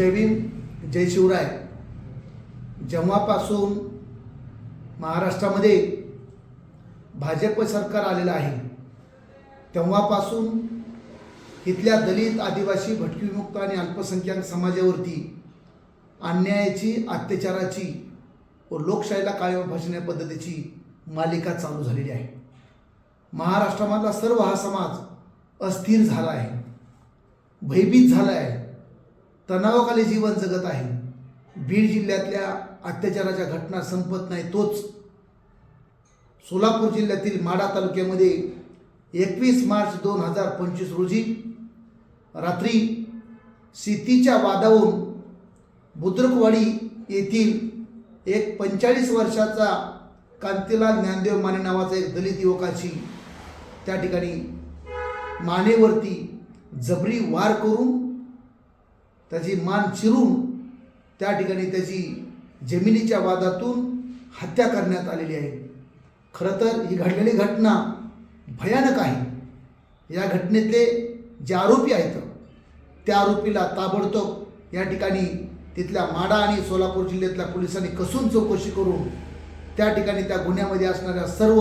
जय भीम जय शिवराय जेव्हापासून महाराष्ट्रामध्ये भाजप सरकार आलेलं आहे तेव्हापासून इथल्या दलित आदिवासी भटकीमुक्त आणि अल्पसंख्याक समाजावरती अन्यायाची अत्याचाराची व लोकशाहीला कायम भाषण्या पद्धतीची मालिका चालू झालेली आहे. महाराष्ट्रामधला सर्व हा समाज अस्थिर झाला आहे भयभीत झाला आहे. तणावाखाली जीवन जगत आहे. बीड जिल्ह्यातल्या अत्याचाराच्या घटना संपत नाही तोच. सोलापूर जिल्ह्यातील माडा तालुक्यामध्ये एकवीस मार्च दोन हजार पंचवीस रोजी रात्री शेतीच्या वादावरून बुद्रुकवाडी येथील एक पंचेचाळीस वर्षाचा कांतीलाल ज्ञानदेव माने नावाचा एक दलित युवकाची त्या ठिकाणी मानेवरती जबरी वार करून त्याची मान चिरून त्या ठिकाणी त्याची जमिनीच्या वादातून हत्या करण्यात आलेली आहे. खरं तर ही घडलेली घटना भयानक आहे. या घटनेतले जे आरोपी आहेत त्या आरोपीला ताबडतोब या ठिकाणी तिथल्या माडा आणि सोलापूर जिल्ह्यातल्या पोलिसांनी कसून चौकशी करून त्या ठिकाणी त्या गुन्ह्यामध्ये असणाऱ्या सर्व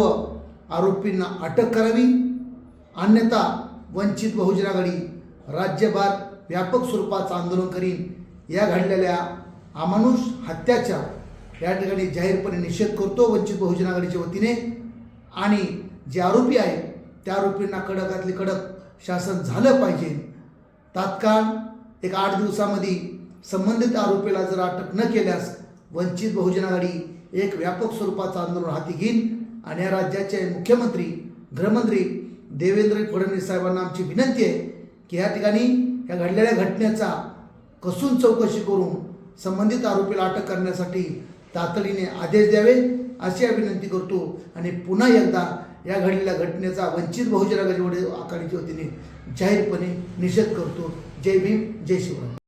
आरोपींना अटक करावी. अन्यथा वंचित बहुजन आघाडी राज्यभर व्यापक स्वरूपाचं आंदोलन करीन. या घडलेल्या अमानुष हत्याच्या या ठिकाणी जाहीरपणे निषेध करतो वंचित बहुजन आघाडीच्या वतीने. आणि जे आरोपी आहेत त्या आरोपींना कडकातले कडक शासन झालं पाहिजे. तात्काळ एक आठ दिवसामध्ये संबंधित आरोपीला जर अटक न केल्यास वंचित बहुजन आघाडी एक व्यापक स्वरूपाचं आंदोलन हाती घेईन. आणि या राज्याचे मुख्यमंत्री गृहमंत्री देवेंद्र फडणवीस साहेबांना आमची विनंती आहे की या ठिकाणी या घडलेल्या घटनेचा कसून चौकशी करून संबंधित आरोपीला अटक करण्यासाठी तातडीने आदेश द्यावे अशी विनंती करतो आणि पुन्हा एकदा या घडलेल्या घटनेचा वंचित बहुजन आघाडी आघाडीच्या वतीने जाहीरपणे निषेध करतो. जय भीम जय शिवराय.